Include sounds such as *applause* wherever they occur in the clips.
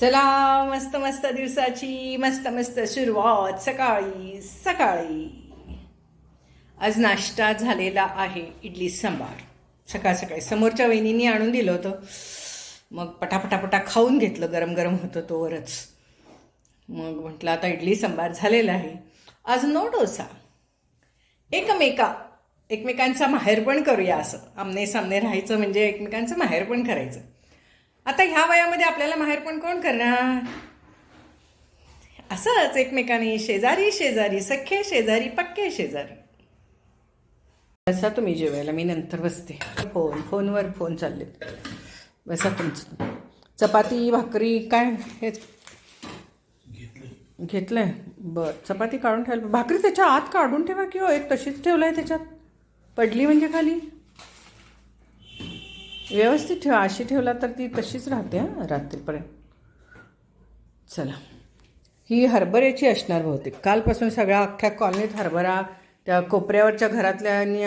चला मस्त मस्त दिवसाची मस्त मस्त सुरुवात. सकाळी सकाळी. आज नाश्ता झालेला आहे इडली सांबार. सकाळ सकाळी. समोरच्या वहिनींनी आणून दिलं होतं. मग पटापटापटा खाऊन घेतलं गरम गरम होतं तोवरच मग म्हटलं आता इडली सांबार झालेला आहे. आज नो डोसा. एकमेका एकमेकांचा माहेर पण करूया असं. आमने सामने राहायचं म्हणजे एकमेकांचं माहेर पण करायचं. आता ह्या वयामध्ये आपल्याला माहेर पण कोण करणार? असंच एकमेकाने शेजारी शेजारी सख्खे शेजारी पक्के शेजारी. बसा तुम्ही जेवायला मी नंतर बसते. फोन फोनवर फोन चालले. बसा तुमचं. चपाती भाकरी काय? हेच घेतलंय? बर. चपाती काढून ठेवायला भाकरी त्याच्या आत काढून ठेवा की हो एक तशीच ठेवलाय त्याच्यात? पडली म्हणजे खाली? व्यवस्थित ठेवा. अशी ठेवला तर ती तशीच राहते हां रात्रीपर्यंत. चला. ही हरभऱ्याची असणार बहुतेक. कालपासून सगळ्या अख्ख्या कॉलनीत हरभरा त्या कोपऱ्यावरच्या घरातल्यानी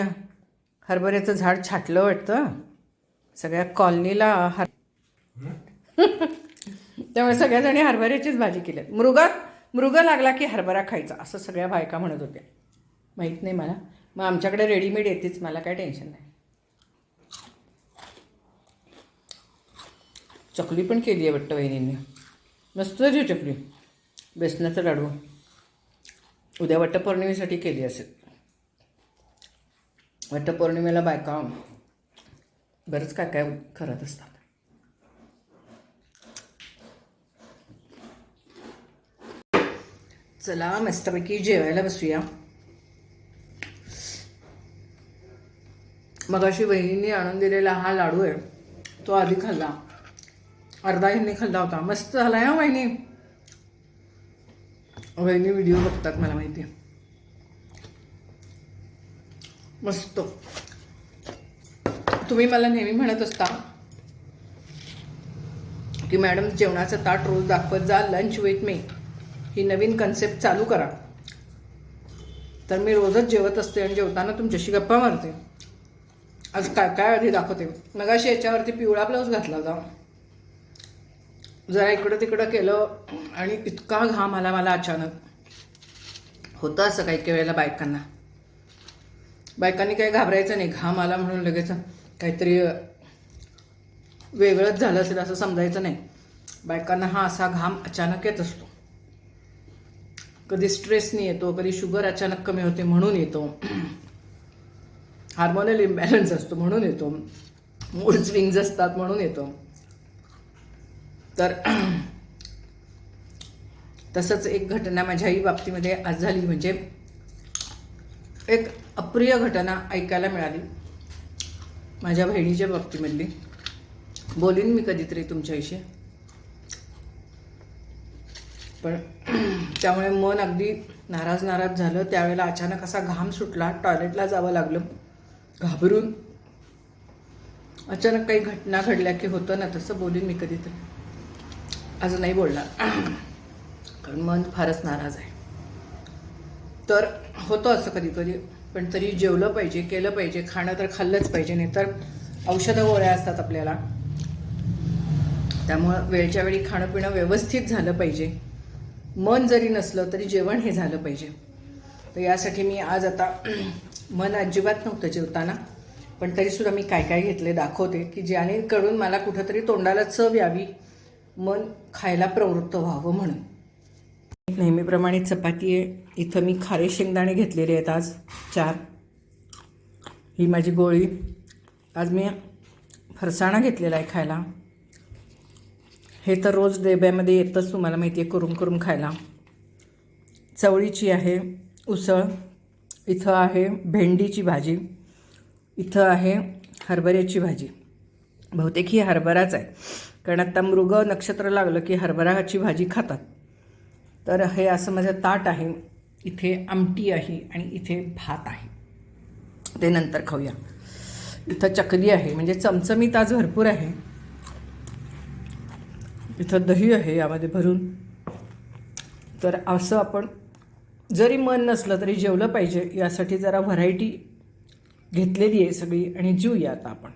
हरभऱ्याचं झाड छाटलं वाटतं. सगळ्या कॉलनीला हर *laughs* त्यामुळे सगळ्याजणी हरभऱ्याचीच भाजी केली मृगात मृग लागला की हरभरा खायचा असं सगळ्या बायका म्हणत होत्या. माहीत नाही मला. मग आमच्याकडे रेडीमेड येतेच मला काय टेन्शन नाही. चकली पण केली आहे वाटतं वहिनींनी. मस्त झाली चकली. बेसनाचा लाडू. उद्या वटपौर्णिमेसाठी केली असेल. वटपौर्णिमेला बायका बरंच काय काय करत असतात. चला मस्तपैकी जेवायला बसूया. मगाशी बहिणींनी आणून दिलेला हा लाडू आहे तो आधी खाल्ला. अर्धा ह्यांनी खाल्ला होता. मस्त झाला हा वहिनी. वहिनी व्हिडिओ बघतात मला माहिती मस्त. तुम्ही मला नेहमी म्हणत असता की मॅडम जेवणाचं ताट रोज दाखवत जा लंच विथ मी ही नवीन कन्सेप्ट चालू करा. तर मी रोजच जेवत असते आणि जेवताना तुमच्याशी गप्पा मारते. आज काय काय आधी दाखवते? मगाशी याच्यावरती पिवळा ब्लाऊज घातला होता. जरा इकडं तिकडं केलं आणि इतका घाम आला मला अचानक. होतं असं काही काही वेळेला बायकांना. बायकांनी काही घाबरायचं नाही. घाम आला म्हणून लगेच काहीतरी वेगळंच झालं असेल असं समजायचं नाही. बायकांना हा असा घाम अचानक येत असतो. कधी स्ट्रेसनी येतो कधी शुगर अचानक कमी होते म्हणून येतो. *clears throat* हार्मोनल इम्बॅलन्स असतो म्हणून येतो. मूड स्विंग्स असतात म्हणून येतो. तर *clears throat* तसंच एक घटना माझ्याही बाबतीमध्ये आज झाली म्हणजे एक अप्रिय घटना ऐकायला मिळाली माझ्या बहिणीच्या बाबतीमधली. बोलीन मी कधीतरी तुमच्याविषयी. पण *clears throat* त्यामुळे मन अगदी नाराज नाराज झालं. त्यावेळेला अचानक असा घाम सुटला टॉयलेटला जावं लागलं घाबरून. अचानक काही घटना घडल्या की होतं ना तसं बोलीन मी कधीतरी. आज नाही बोलणार. कारण मन फारच नाराज आहे. तर होतं असं कधी कधी पण तरी जेवलं पाहिजे केलं पाहिजे खाणं तर खाल्लंच पाहिजे नाही तर औषधं गोळ्या असतात आपल्याला. त्यामुळं वेळच्या वेळी खाणं पिणं व्यवस्थित झालं पाहिजे. मन जरी नसलं तरी जेवण हे झालं पाहिजे. तर यासाठी मी आज आता *clears throat* मन अजिबात नव्हतं जेवताना पण तरीसुद्धा मी काय काय घेतले दाखवते की ज्याने करून मला कुठंतरी तोंडाला चव यावी मन खायला प्रवृत्त व्हावं म्हणून. नेहमीप्रमाणे चपाती आहे इथं मी खारे शेंगदाणे घेतलेले आहेत आज चार. ही माझी गोळी. आज मी फरसाणा घेतलेला आहे खायला. हे तर रोज डब्यामध्ये येतंच तुम्हाला माहिती आहे करून करून खायला. चवळीची आहे उसळ. इथं आहे भेंडीची भाजी. इथं आहे हरभऱ्याची भाजी. बहुतेक ही हरभराच आहे. कारण आता मृग नक्षत्र लागलं की हरभराची भाजी खातात. तर हे असं माझं ताट आहे. इथे आमटी आहे आणि इथे भात आहे. ते नंतर खाऊया. इथं चकली आहे म्हणजे चमचमीत आज भरपूर आहे. इथं दही आहे यामध्ये भरून. तर असं आपण जरी मन नसलं तरी जेवलं पाहिजे. यासाठी जरा व्हरायटी घेतलेली आहे सगळी आणि जीवूया आता आपण.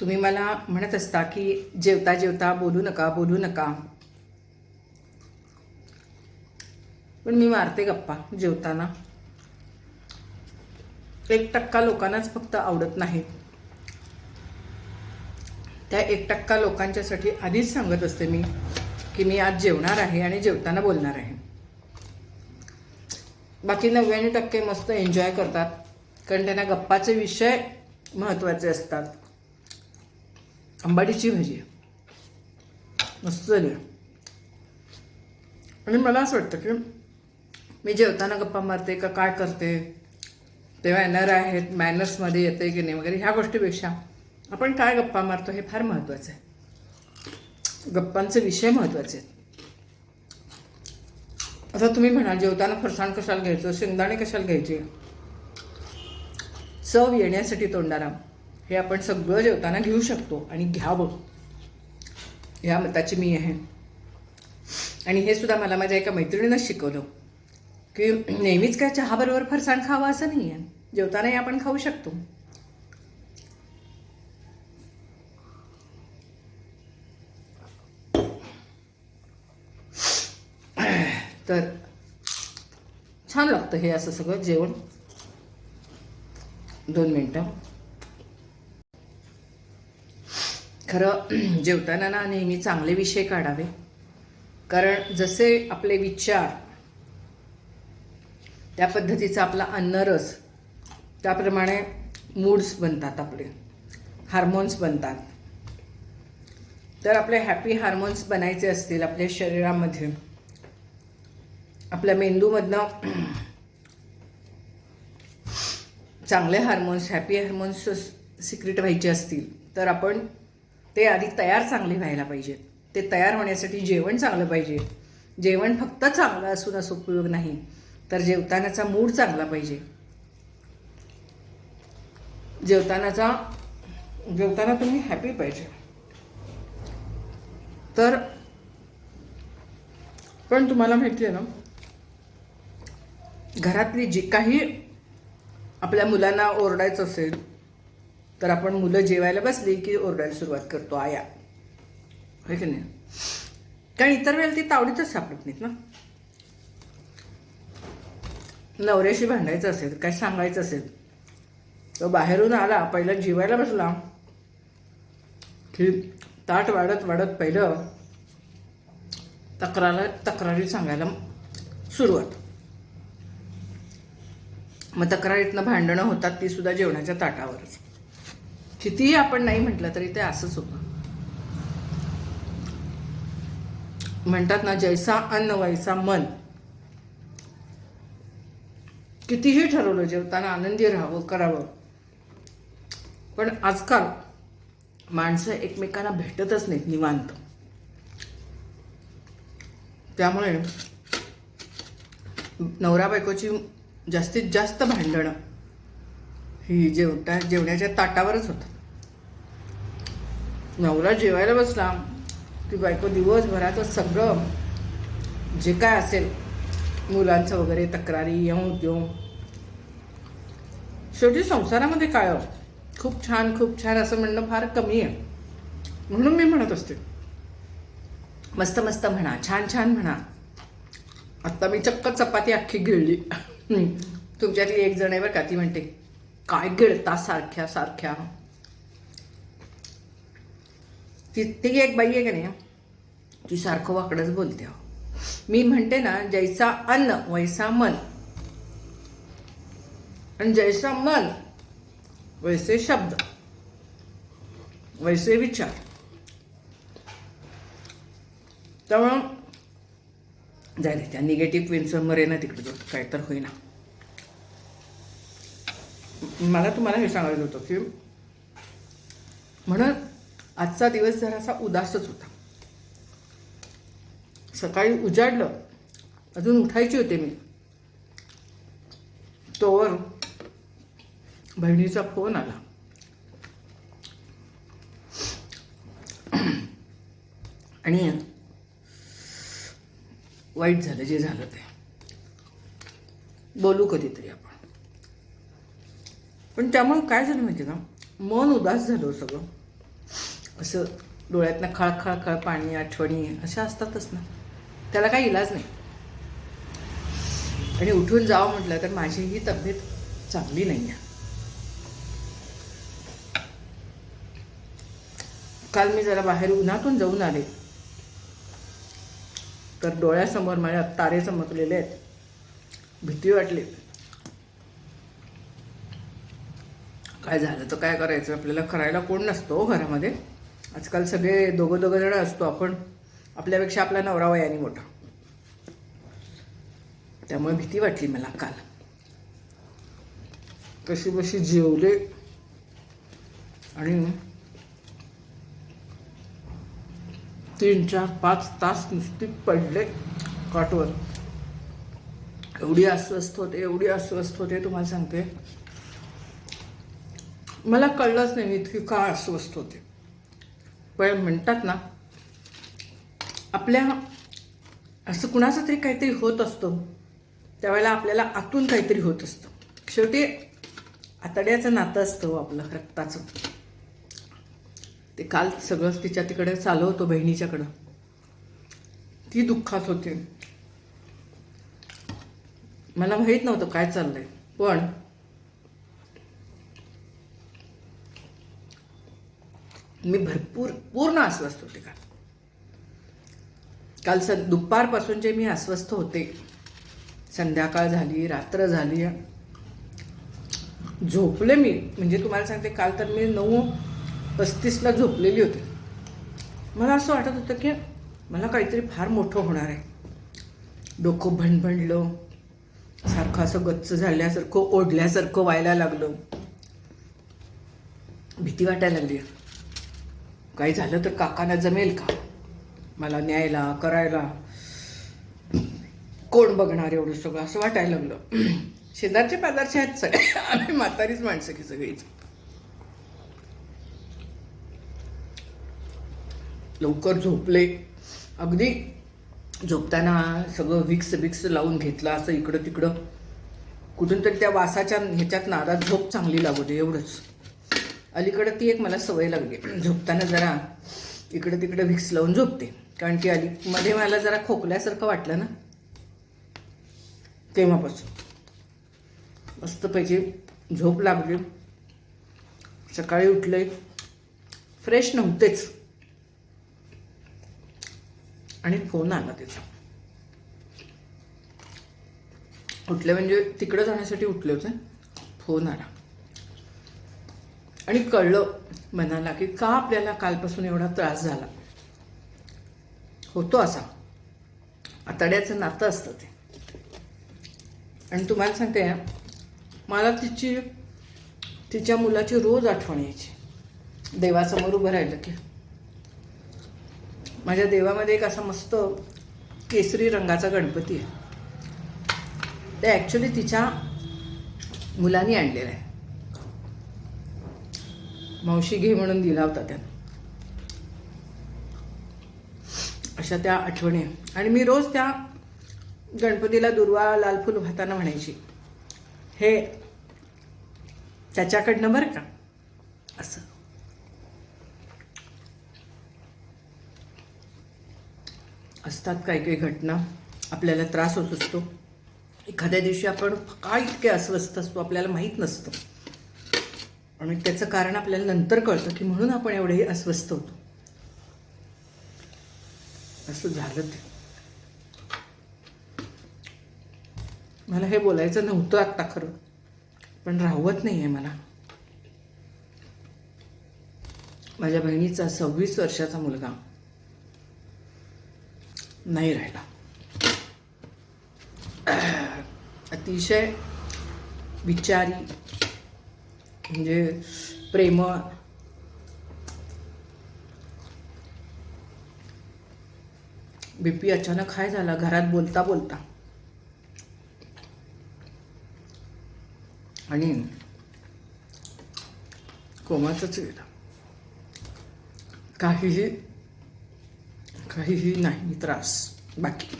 तुम्ही मला म्हणत असता की जेवता जेवता बोलू नका बोलू नका. पण मी मारते गप्पा जेवताना. एक टक्का लोकांनाच फक्त आवडत नाहीत त्या एक टक्का लोकांच्यासाठी आधीच सांगत असते मी की मी आज जेवणार आहे आणि जेवताना बोलणार आहे. बाकी नव्याण्णव टक्के मस्त एन्जॉय करतात. कारण त्यांना गप्पाचे विषय महत्त्वाचे असतात. आंबाडीची भाजी मस्त झाली. आणि मला असं वाटतं की मी जेवताना गप्पा मारते का काय करते ते मॅनर आहेत मॅनर्समध्ये येते की नाही वगैरे ह्या गोष्टीपेक्षा आपण काय गप्पा मारतो हे फार महत्त्वाचं आहे. गप्पांचे विषय महत्त्वाचे आहेत. आता तुम्ही म्हणाल जेवताना फरसाण कशाला घ्यायचं शेंगदाणे कशाला घ्यायचे? चव येण्यासाठी तोंडाराम हे आपण सगळं जेवताना घेऊ शकतो आणि घ्यावं ह्या मताची मी आहे. आणि हे सुद्धा मला माझ्या एका मैत्रिणीनं शिकवलं की नेहमीच काय चहाबरोबर फरसाण खावं असं नाही आहे जेवतानाही आपण खाऊ शकतो. तर छान लागतं हे असं सगळं जेवण. दोन मिनटं. खरं *clears throat* जेवताना ना नेहमी चांगले विषय काढावे. कारण जसे आपले विचार त्या पद्धतीचा आपला अन्नरस त्याप्रमाणे मूड्स बनतात आपले हार्मोन्स बनतात. तर आपले हॅपी हार्मोन्स बनायचे असतील आपल्या शरीरामध्ये आपल्या मेंदूमधनं *clears throat* चांगले हार्मोन्स हॅपी हार्मोन्स सिक्रेट व्हायचे असतील तर आपण ते आधी तयार चांगले व्हायला पाहिजेत. ते तयार होण्यासाठी जेवण चांगलं पाहिजे. जेवण फक्त चांगलं असून असं उपयोग नाही तर जेवतानाचा मूड चांगला पाहिजे. जेवतानाचा जेवताना तुम्ही हॅपी पाहिजे. तर पण तुम्हाला माहिती आहे ना घरातली जी काही आपल्या मुलांना ओरडायचं असेल तर आपण मुलं जेवायला बसली की ओरडायला सुरुवात करतो आया. होय की नाही? कारण इतर वेळेला ती तावडीतच सापडत नाहीत ना. नवऱ्याशी भांडायचं असेल काय सांगायचं असेल तो बाहेरून आला पहिला जेवायला बसला की ताट वाढत वाढत पहिलं तक्राला तक्रारी सांगायला सुरुवात. मग तक्रारीतनं भांडणं होतात ती सुद्धा जेवणाच्या ताटावरच. कितीही आपण नाही म्हटलं तरी ते असंच होतं. म्हणतात ना जैसा अन्न वैसा मन. कितीही ठरवलं जेवताना आनंदी राहावं करावं. पण आजकाल माणसं एकमेकांना भेटतच नाहीत निवांत. त्यामुळे नवरा बायकोची जास्तीत जास्त भांडणं ही जेवता जेवण्याच्या ताटावरच होतं. नवरा जेवायला बसला. की बायको दिवसभराचं सगळं जे काय असेल मुलांचं वगैरे तक्रारी येऊ देऊ शेवटी संसारामध्ये काय हो? खूप छान खूप छान असं म्हणणं फार कमी आहे. म्हणून मी म्हणत असते. मस्त मस्त म्हणा छान छान म्हणा. आत्ता मी चक्क चपाती अख्खी गिळली. *laughs* तुमच्यातली एक जण आहे बरं का ती म्हणते काय गिळता सारख्या सारख्या. ती ती एक बाई आहे का नाही ती सारखं वाकडंच बोलते मी म्हणते ना जैसा अन्न वैसा मन. आणि जैसा मन वैसे शब्द. वैसे विचार. त्यामुळं जायला त्या निगेटिव्ह क्विन्सवर मरे ना तिकडे काय तर होईना. मला तुम्हाला हे सांगायचं होतं की म्हणून आजचा दिवस जरासा उदासच होता. सकाळी उजाडलं अजून उठायची होते मी. तोवर बहिणीचा फोन आला. आणि वाईट झालं जे झालं ते. बोलू कधीतरी आपण. पण त्यामुळे काय झालं माहिती का? मन उदास झालं हो सगळं. असं डोळ्यातनं खळखळ खळ पाणी आठवणी अशा असतातच ना. त्याला काही इलाज नाही. आणि उठून जावं म्हटलं तर माझी ही तब्येत चांगली नाही आहे काल मी जरा बाहेर उन्हातून जाऊन आले. तर डोळ्यासमोर माझ्या तारे चमकलेले आहेत. भीती वाटली. काय झालं? तर काय करायचं? आपल्याला करायला कोण नसतो हो घरामध्ये. आजकाल सगळे दोघं दोघं जण असतो आपण. आपल्यापेक्षा आपला नवरा वयाने मोठा. त्यामुळे भीती वाटली मला काल. कशी बशी जेवले आणि तीन चार पाच तास नुसती पडले कॉटवर एवढी अस्वस्थ होते एवढी अस्वस्थ होते तुम्हाला सांगते. मला कळलंच नाही मी इतकी का अस्वस्थ होते. पण म्हणतात ना आपल्या असं कुणाचं तरी काहीतरी होत असतं. त्यावेळेला आपल्याला आतून काहीतरी होत असतं. शेवटी आतड्याचं नातं असतं हो आपलं रक्ताचं. ते काल सगळंच तिच्या तिकडे चालू होतो बहिणीच्याकडं. ती दुःखात होती. मला माहीत नव्हतं काय चाललंय. पण मी भरपूर पूर्ण अस्वस्थ होते का काल स दुपारपासून जे मी अस्वस्थ होते संध्याकाळ झाली रात्र झाली झोपले मी. म्हणजे तुम्हाला सांगते काल तर मी नऊ पस्तीसला झोपलेली होती. मला असं वाटत होतं की मला काहीतरी फार मोठं होणार आहे. डोकं भणभणलं सारखं असं गच्च झाल्यासारखं ओढल्यासारखं व्हायला लागलं. भीती वाटायला लागली. काही झालं तर काकांना जमेल का? मला न्यायला करायला. कोण बघणार एवढं सगळं? असं वाटायला लागलं. *clears throat* शेजारचे पाजारचे आहेत सगळे. *clears throat* आम्ही म्हातारीच माणसं की सगळीच. लवकर झोपले. अगदी झोपताना सगळं विक्स बिक्स लावून घेतलं असं इकडं तिकडं कुठून तरी त्या वासाच्या ह्याच्यात नादात झोप चांगली लागू दे एवढंच. अलीकडं ती एक मला सवय लागली. झोपताना जरा इकडं तिकडं विक्स लावून झोपते. कारण की अली मध्ये मला जरा खोकल्यासारखं वाटलं ना तेव्हापासून. मस्तपैकी झोप लागली. सकाळी उठले फ्रेश नव्हतेच. आणि फोन आला त्याचा उठले म्हणजे तिकडं जाण्यासाठी उठले होते. फोन आला. आणि कळलं मनाला की का आपल्याला कालपासून एवढा त्रास झाला. होतो असा. आतड्याचं नातं असतं ते. आणि तुम्हाला सांगते मला तिची तिच्या मुलाची रोज आठवण यायची. देवासमोर उभं राहिलं की. माझ्या देवामध्ये एक असा मस्त केसरी रंगाचा गणपती आहे. ते ॲक्च्युली तिच्या मुलांनी आणलेला आहे. मावशी घे म्हणून दिला होता त्यानं. अशा त्या आठवणी आणि मी रोज त्या गणपतीला दुर्वा लालफुल वाहताना म्हणायची हे त्याच्याकडनं बरं का? असं. असतात काही काही घटना आपल्याला त्रास होत असतो. एखाद्या दिवशी आपण का इतके अस्वस्थ असतो आपल्याला माहीत नसतं. आणि त्याचं कारण आपल्याला नंतर कळतं की म्हणून आपण एवढेही अस्वस्थ होतो. असं झालं ते. मला हे बोलायचं नव्हतं आत्ता खरं पण राहवत नाही आहे मला. माझ्या बहिणीचा सव्वीस वर्षाचा मुलगा नाही राहिला. अतिशय विचारी म्हणजे प्रेमळ बीपी अचानक हाय झाला घरात बोलता बोलता. आणि कोमाचाच गेला. काहीही काहीही नाही त्रास. बाकी.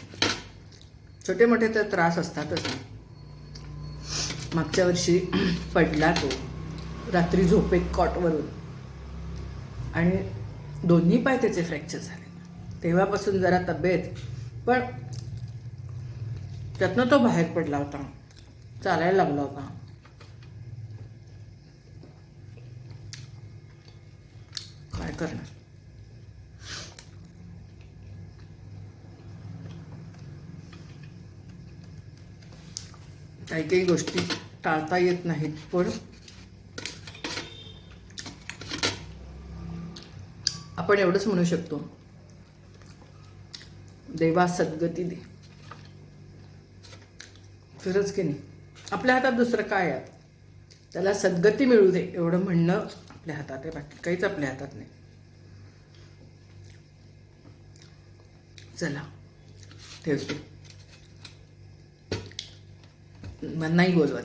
छोटे मोठे तर त्रास असतातच मागच्या वर्षी पडला तो. रात्री झोपेत कॉटवरून. आणि दोन्ही पाय त्याचे फ्रॅक्चर झाले. तेव्हापासून जरा तब्येत. पण त्यातनं तो बाहेर पडला होता. चालायला लागला होता. काय करणार? काही काही गोष्टी टाळता येत नाहीत पण आपण एवढंच म्हणू शकतो. देवा सद्गती दे. खरंच की नाही? आपल्या हातात दुसरं काय आहे? त्याला सद्गती मिळू दे एवढं म्हणणं आपल्या हातात आहे बाकी काहीच आपल्या हातात नाही. चला ठेवते. मला नाही बोलवत